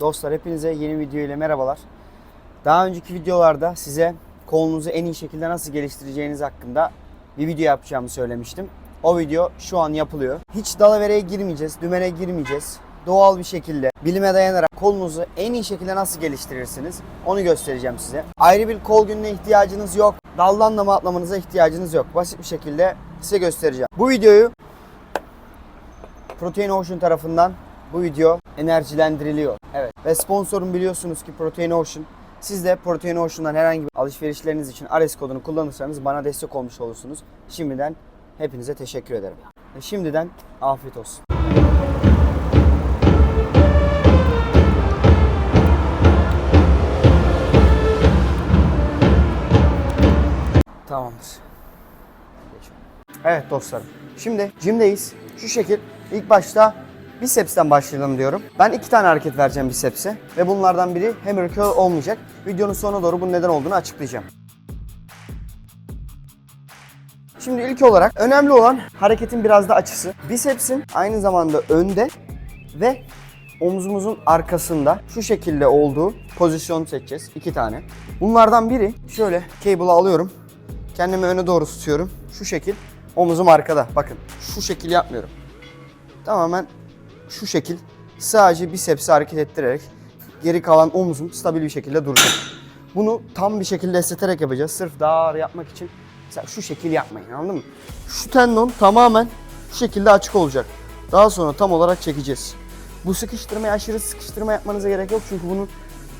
Dostlar hepinize yeni video ile merhabalar. Daha önceki videolarda size kolunuzu en iyi şekilde nasıl geliştireceğiniz hakkında bir video yapacağımı söylemiştim. O video şu an yapılıyor. Hiç dalavereye girmeyeceğiz, dümene girmeyeceğiz. Doğal bir şekilde bilime dayanarak kolunuzu en iyi şekilde nasıl geliştirirsiniz onu göstereceğim size. Ayrı bir kol gününe ihtiyacınız yok. Daldan dama atlamanıza ihtiyacınız yok. Basit bir şekilde size göstereceğim. Bu videoyu Protein Ocean tarafından bu video enerjilendiriliyor. Evet. Ve sponsorum biliyorsunuz ki Protein Ocean. Siz de Protein Ocean'dan herhangi bir alışverişleriniz için Ares kodunu kullanırsanız bana destek olmuş olursunuz. Şimdiden hepinize teşekkür ederim. Şimdiden afiyet olsun. Tamamdır. Evet dostlarım. Şimdi jimdeyiz. Şu şekil ilk başta bicepsten başlayalım diyorum. Ben iki tane hareket vereceğim bicepse ve bunlardan biri hammer curl olmayacak. Videonun sonuna doğru bunun neden olduğunu açıklayacağım. Şimdi ilk olarak önemli olan hareketin biraz da açısı. Bicepsin aynı zamanda önde ve omzumuzun arkasında şu şekilde olduğu pozisyonu seçeceğiz. iki tane. Bunlardan biri şöyle cable'ı alıyorum. Kendimi öne doğru tutuyorum. Şu şekil. Omuzum arkada. Bakın şu şekil yapmıyorum. Tamamen şu şekil. Sadece bisepsi hareket ettirerek geri kalan omuzum stabil bir şekilde duracak. Bunu tam bir şekilde esneterek yapacağız. Sırf daha ağır yapmak için mesela şu şekil yapmayın anladın mı? Şu tendon tamamen şu şekilde açık olacak. Daha sonra tam olarak çekeceğiz. Bu sıkıştırmaya aşırı sıkıştırma yapmanıza gerek yok çünkü bunun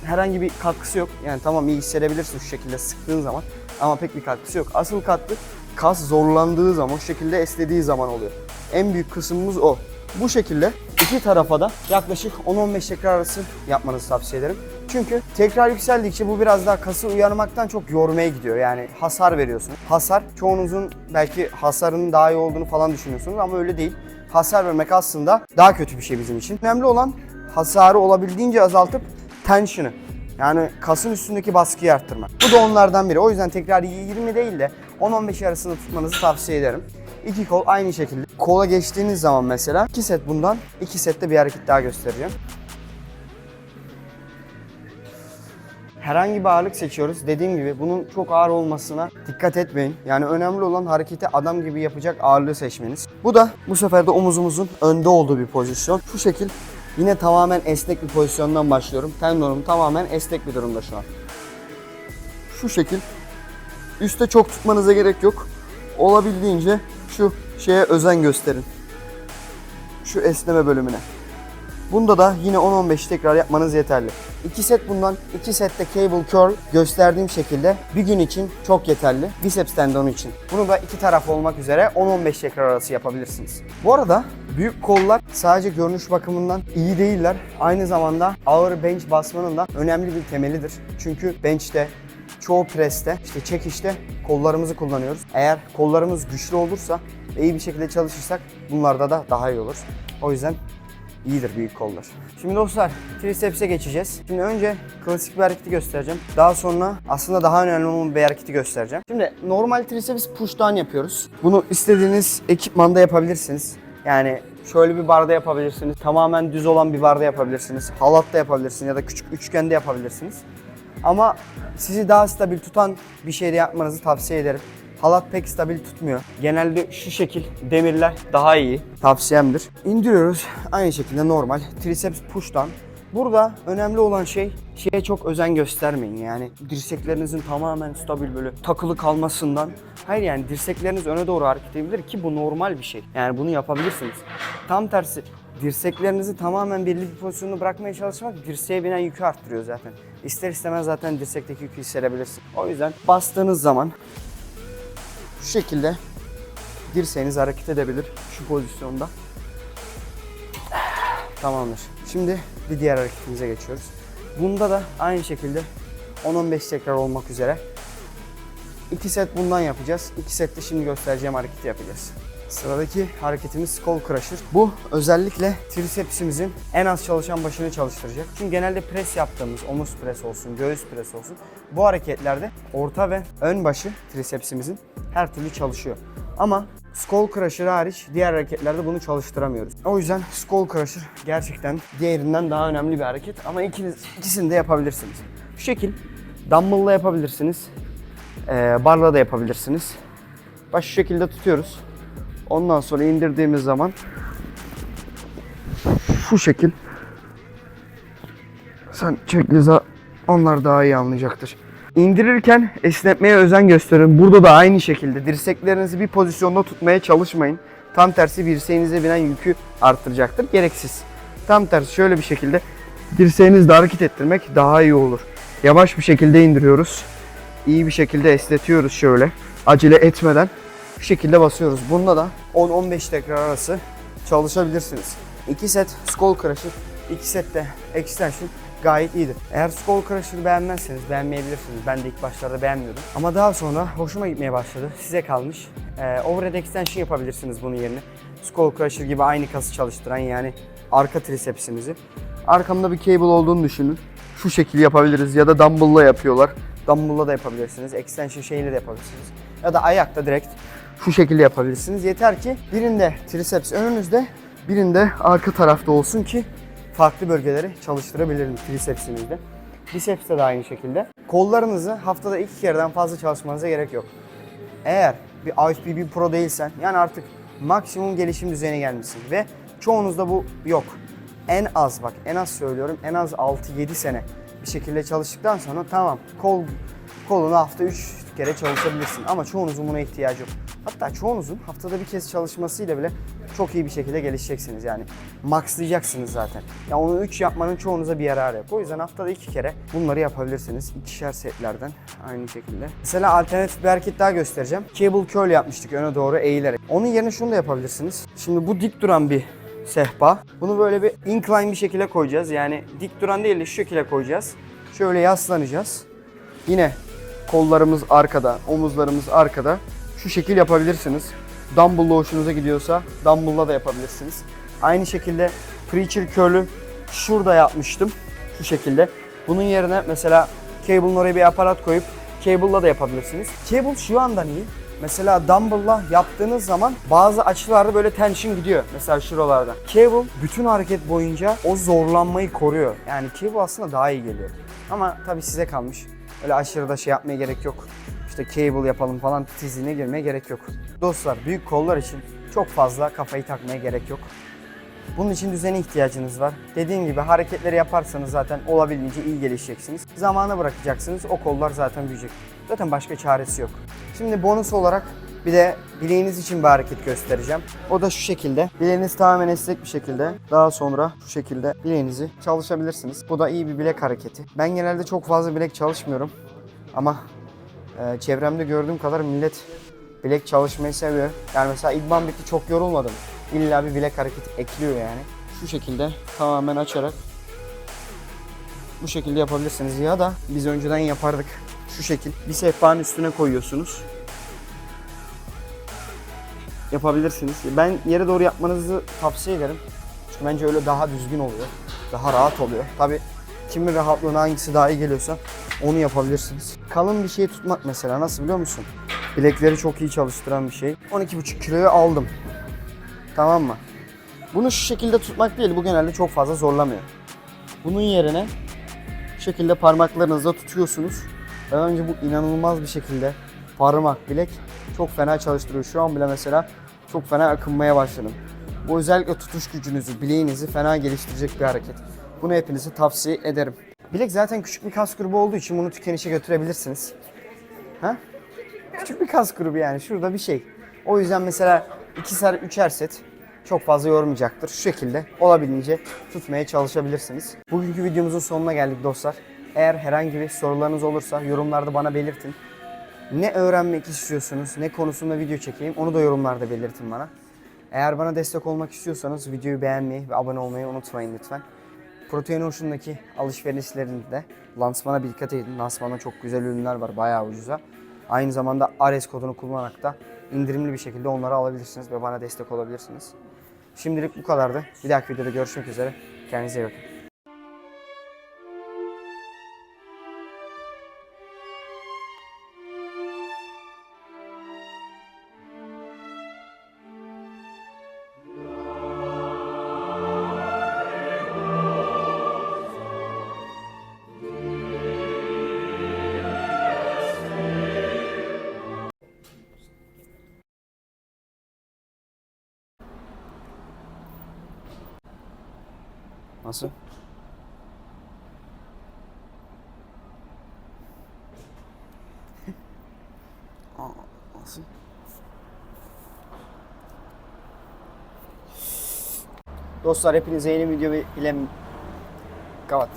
herhangi bir katkısı yok. Yani tamam iyi hissedebilirsin şu şekilde sıktığın zaman ama pek bir katkısı yok. Asıl katkı kas zorlandığı zaman, şu şekilde esnediği zaman oluyor. En büyük kısmımız o. Bu şekilde iki tarafa da yaklaşık 10-15 tekrar arası yapmanızı tavsiye ederim. Çünkü tekrar yükseldikçe bu biraz daha kası uyarmaktan çok yormaya gidiyor. Yani hasar veriyorsun. Hasar çoğunuzun belki hasarının daha iyi olduğunu falan düşünüyorsunuz ama öyle değil. Hasar vermek aslında daha kötü bir şey bizim için. Önemli olan hasarı olabildiğince azaltıp tension'ı yani kasın üstündeki baskıyı arttırmak. Bu da onlardan biri. O yüzden tekrar 20 değil de 10-15 arasında tutmanızı tavsiye ederim. İki kol aynı şekilde. Kola geçtiğiniz zaman mesela 2 set bundan, 2 sette bir hareket daha göstereceğim. Herhangi bir ağırlık seçiyoruz. Dediğim gibi bunun çok ağır olmasına dikkat etmeyin. Yani önemli olan hareketi adam gibi yapacak ağırlığı seçmeniz. Bu da bu sefer de omuzumuzun önde olduğu bir pozisyon. Şu şekil yine tamamen esnek bir pozisyondan başlıyorum. Tendonum tamamen esnek bir durumda şu an. Şu şekil. Üste çok tutmanıza gerek yok. Olabildiğince şu şeye özen gösterin. Şu esneme bölümüne. Bunda da yine 10-15 tekrar yapmanız yeterli. 2 set bundan, 2 sette cable curl gösterdiğim şekilde bir gün için çok yeterli. Biceps tendonu için. Bunu da iki taraf olmak üzere 10-15 tekrar arası yapabilirsiniz. Bu arada büyük kollar sadece görünüş bakımından iyi değiller. Aynı zamanda ağır bench basmanın da önemli bir temelidir. Çünkü bench'te çoğu preste, işte çekişte kollarımızı kullanıyoruz. Eğer kollarımız güçlü olursa ve iyi bir şekilde çalışırsak bunlarda da daha iyi olur. O yüzden iyidir büyük kollar. Şimdi dostlar triceps'e geçeceğiz. Şimdi önce klasik bir hareketi göstereceğim. Daha sonra aslında daha önemli olan bir hareketi göstereceğim. Şimdi normal triceps push down yapıyoruz. Bunu istediğiniz ekipmanda yapabilirsiniz. Yani şöyle bir barda yapabilirsiniz. Tamamen düz olan bir barda yapabilirsiniz. Halatta yapabilirsiniz ya da küçük üçgende yapabilirsiniz. Ama sizi daha stabil tutan bir şeyde yapmanızı tavsiye ederim. Halat pek stabil tutmuyor. Genelde şu şekil demirler daha iyi. Tavsiyemdir. İndiriyoruz. Aynı şekilde normal. Triceps push'tan. Burada önemli olan şey şeye çok özen göstermeyin. Yani dirseklerinizin tamamen stabil böyle takılı kalmasından. Hayır yani dirsekleriniz öne doğru hareket edebilir ki bu normal bir şey. Yani bunu yapabilirsiniz. Tam tersi dirseklerinizi tamamen belli bir pozisyonda bırakmaya çalışmak dirseğe binen yükü arttırıyor zaten. İster istemez zaten dirsekteki yükü hissedebilirsin. O yüzden bastığınız zaman şu şekilde dirseğiniz hareket edebilir şu pozisyonda. Tamamdır. Şimdi bir diğer hareketimize geçiyoruz. Bunda da aynı şekilde 10-15 tekrar olmak üzere 2 set bundan yapacağız. 2 sette şimdi göstereceğim hareketi yapacağız. Sıradaki hareketimiz skull crusher. Bu özellikle tricepsimizin en az çalışan başını çalıştıracak. Çünkü genelde pres yaptığımız omuz pres olsun, göğüs pres olsun bu hareketlerde orta ve ön başı tricepsimizin her türlü çalışıyor. Ama Skull Crusher hariç diğer hareketlerde bunu çalıştıramıyoruz. O yüzden Skull Crusher gerçekten diğerinden daha önemli bir hareket ama ikiniz, ikisini de yapabilirsiniz. Şu şekil dumbbell'la yapabilirsiniz. Ee, barla da yapabilirsiniz. Baş şu şekilde tutuyoruz. Ondan sonra indirdiğimiz zaman şu şekil sen çek Liza onlar daha iyi anlayacaktır. İndirirken esnetmeye özen gösterin. Burada da aynı şekilde dirseklerinizi bir pozisyonda tutmaya çalışmayın. Tam tersi dirseğinize binen yükü arttıracaktır. Gereksiz. Tam tersi şöyle bir şekilde dirseğinizle hareket ettirmek daha iyi olur. Yavaş bir şekilde indiriyoruz. İyi bir şekilde esnetiyoruz şöyle. Acele etmeden şu şekilde basıyoruz. Bunda da 10-15 tekrar arası çalışabilirsiniz. 2 set skull crusher, 2 set de extension gayet iyidir. Eğer skull crusher'ı beğenmezseniz beğenmeyebilirsiniz. Ben de ilk başlarda beğenmiyordum. Ama daha sonra hoşuma gitmeye başladı. Size kalmış. Ee, overhead extension yapabilirsiniz bunun yerine. Skull crusher gibi aynı kası çalıştıran yani arka trisepsinizi. Arkamda bir cable olduğunu düşünün. Şu şekil yapabiliriz ya da dumbbell'la yapıyorlar. Dumbbell'la da yapabilirsiniz. Extension şeyle de yapabilirsiniz. Ya da ayakta direkt şu şekilde yapabilirsiniz. Yeter ki birinde triceps önünüzde, birinde arka tarafta olsun ki farklı bölgeleri çalıştırabilirim tricepsinizde. Bicepste de aynı şekilde. Kollarınızı haftada iki kereden fazla çalışmanıza gerek yok. Eğer bir IFBB Pro değilsen yani artık maksimum gelişim düzeyine gelmişsin ve çoğunuzda bu yok. En az bak en az söylüyorum en az 6-7 sene bir şekilde çalıştıktan sonra tamam kol kolunu hafta 3 kere çalışabilirsin ama çoğunuzun buna ihtiyacı yok. Hatta çoğunuzun haftada bir kez çalışmasıyla bile çok iyi bir şekilde gelişeceksiniz yani. Maxlayacaksınız zaten. Ya onu 3 yapmanın çoğunuza bir yararı yok. O yüzden haftada 2 kere bunları yapabilirsiniz. ikişer setlerden aynı şekilde. Mesela alternatif bir hareket daha göstereceğim. Cable curl yapmıştık öne doğru eğilerek. Onun yerine şunu da yapabilirsiniz. Şimdi bu dik duran bir sehpa. Bunu böyle bir incline bir şekilde koyacağız. Yani dik duran değil de şu şekilde koyacağız. Şöyle yaslanacağız. Yine kollarımız arkada, omuzlarımız arkada. Şu şekil yapabilirsiniz. Dumbbell'la hoşunuza gidiyorsa dumbbell'la da yapabilirsiniz. Aynı şekilde preacher curl'ü şurada yapmıştım. Şu şekilde. Bunun yerine mesela cable'ın oraya bir aparat koyup cable'la da yapabilirsiniz. Cable şu andan iyi. Mesela dumbbell'la yaptığınız zaman bazı açılarda böyle tension gidiyor. Mesela şuralarda. Cable bütün hareket boyunca o zorlanmayı koruyor. Yani cable aslında daha iyi geliyor. Ama tabii size kalmış. Öyle aşırı da şey yapmaya gerek yok. İşte cable yapalım falan titizliğine girmeye gerek yok. Dostlar büyük kollar için çok fazla kafayı takmaya gerek yok. Bunun için düzene ihtiyacınız var. Dediğim gibi hareketleri yaparsanız zaten olabildiğince iyi gelişeceksiniz. Zamana bırakacaksınız o kollar zaten büyüyecek. Zaten başka çaresi yok. Şimdi bonus olarak bir de bileğiniz için bir hareket göstereceğim. O da şu şekilde. Bileğiniz tamamen esnek bir şekilde. Daha sonra şu şekilde bileğinizi çalışabilirsiniz. Bu da iyi bir bilek hareketi. Ben genelde çok fazla bilek çalışmıyorum. Ama e, çevremde gördüğüm kadar millet bilek çalışmayı seviyor. Yani mesela idman bitti çok yorulmadım. İlla bir bilek hareketi ekliyor yani. Şu şekilde tamamen açarak bu şekilde yapabilirsiniz. Ya da biz önceden yapardık. Şu şekil bir sehpanın üstüne koyuyorsunuz. Yapabilirsiniz. Ben yere doğru yapmanızı tavsiye ederim. Çünkü bence öyle daha düzgün oluyor. Daha rahat oluyor. Tabi kimin rahatlığına hangisi daha iyi geliyorsa onu yapabilirsiniz. Kalın bir şey tutmak mesela nasıl biliyor musun? Bilekleri çok iyi çalıştıran bir şey. 12,5 kiloyu aldım. Tamam mı? Bunu şu şekilde tutmak değil. Bu genelde çok fazla zorlamıyor. Bunun yerine şu şekilde parmaklarınızla tutuyorsunuz. Önce bu inanılmaz bir şekilde parmak, bilek çok fena çalıştırıyor. Şu an bile mesela çok fena akınmaya başladım. Bu özellikle tutuş gücünüzü, bileğinizi fena geliştirecek bir hareket. Bunu hepinize tavsiye ederim. Bilek zaten küçük bir kas grubu olduğu için bunu tükenişe götürebilirsiniz. Ha? Küçük bir kas grubu yani şurada bir şey. O yüzden mesela ikişer, üçer set çok fazla yormayacaktır. Şu şekilde olabildiğince tutmaya çalışabilirsiniz. Bugünkü videomuzun sonuna geldik dostlar. Eğer herhangi bir sorularınız olursa yorumlarda bana belirtin. Ne öğrenmek istiyorsunuz, ne konusunda video çekeyim onu da yorumlarda belirtin bana. Eğer bana destek olmak istiyorsanız videoyu beğenmeyi ve abone olmayı unutmayın lütfen. Protein Ocean'daki alışverişlerinde de lansmana bir dikkat edin. Lansmanda çok güzel ürünler var bayağı ucuza. Aynı zamanda ARES kodunu kullanarak da indirimli bir şekilde onları alabilirsiniz ve bana destek olabilirsiniz. Şimdilik bu kadardı. Bir dahaki videoda görüşmek üzere. Kendinize iyi bakın. Nasıl? Aa, Nasıl? Dostlar hepinize yeni video ile kapat.